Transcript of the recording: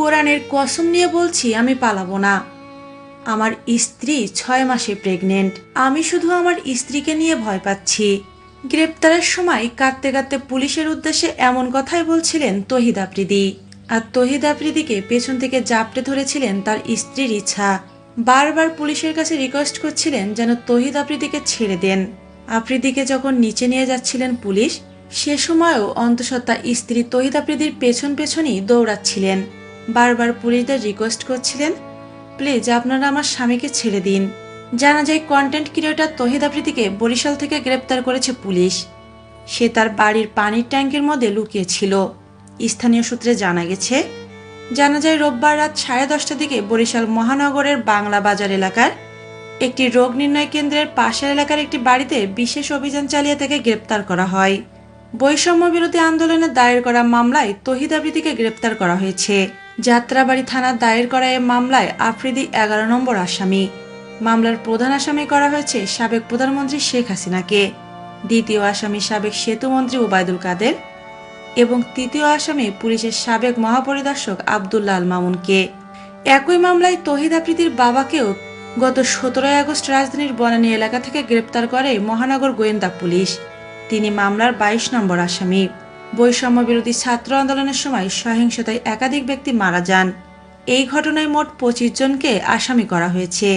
কোরআনের কসম নিয়ে বলছি, আমি পালাবো না। আমার স্ত্রী ছয় মাসে প্রেগনেন্ট আমি শুধু আমার স্ত্রীকে নিয়ে ভয় পাচ্ছি। গ্রেপ্তারের সময় কাঁদতে কাঁদতে পুলিশের উদ্দেশ্যে এমন কথাই বলছিলেন তহিদ আফ্রিদি। আর তহিদ আফ্রিদিকে পেছন থেকে জাপটে ধরেছিলেন তার স্ত্রীর ইচ্ছা। বারবার পুলিশের কাছে রিকোয়েস্ট করছিলেন যেন তহিদ আফ্রিদিকে ছেড়ে দেন। আফ্রিদিকে যখন নিচে নিয়ে যাচ্ছিলেন পুলিশ, সে সময়ও অন্তঃসত্ত্বা স্ত্রী তহিদ আফ্রিদির পেছন পেছনই দৌড়াচ্ছিলেন। বারবার পুলিশদের রিকোয়েস্ট করছিলেন প্লিজ আপনারা আমার স্বামীকে ছেড়ে দিন। জানা যায় কন্টেন্ট ক্রিয়েটার তহিদ আফ্রিদিকে বরিশাল থেকে গ্রেপ্তার করেছে পুলিশ। সে তার বাড়ির পানির ট্যাঙ্কের মধ্যে লুকিয়েছিল। স্থানীয় সূত্রে জানা গেছে, জানা যায়, রোববার রাত সাড়ে দশটার দিকে বরিশাল মহানগরের বাংলা বাজার এলাকার একটি রোগ নির্ণয় কেন্দ্রের পাশের এলাকার একটি বাড়িতে বিশেষ অভিযান চালিয়ে তাকে গ্রেপ্তার করা হয়। বৈষম্য বিরোধী আন্দোলনে দায়ের করা মামলায় তহিদ আফ্রিদিকে গ্রেপ্তার করা হয়েছে। যাত্রাবাড়ি থানার দায়ের করা এই মামলায় আফ্রিদি এগারো নম্বর আসামি। মামলার প্রধান আসামি করা হয়েছে সাবেক প্রধানমন্ত্রী শেখ হাসিনাকে। দ্বিতীয় আসামি সাবেক সেতুমন্ত্রী ওবায়দুল কাদের এবং তৃতীয় আসামি পুলিশের সাবেক মহাপরিদর্শক আবদুল্লাহ আল মামুনকে। একই মামলায় তহিদ আফ্রিদির বাবাকেও গত সতেরোই আগস্ট রাজধানীর বনানী এলাকা থেকে গ্রেপ্তার করে মহানগর গোয়েন্দা পুলিশ। তিনি মামলার বাইশ নম্বর আসামি। বৈষম্য বিরোধী ছাত্র আন্দোলনের সময় সহিংসতায় একাধিক ব্যক্তি মারা যান। এই ঘটনায় মোট পঁচিশ জনকে আসামি করা হয়েছে।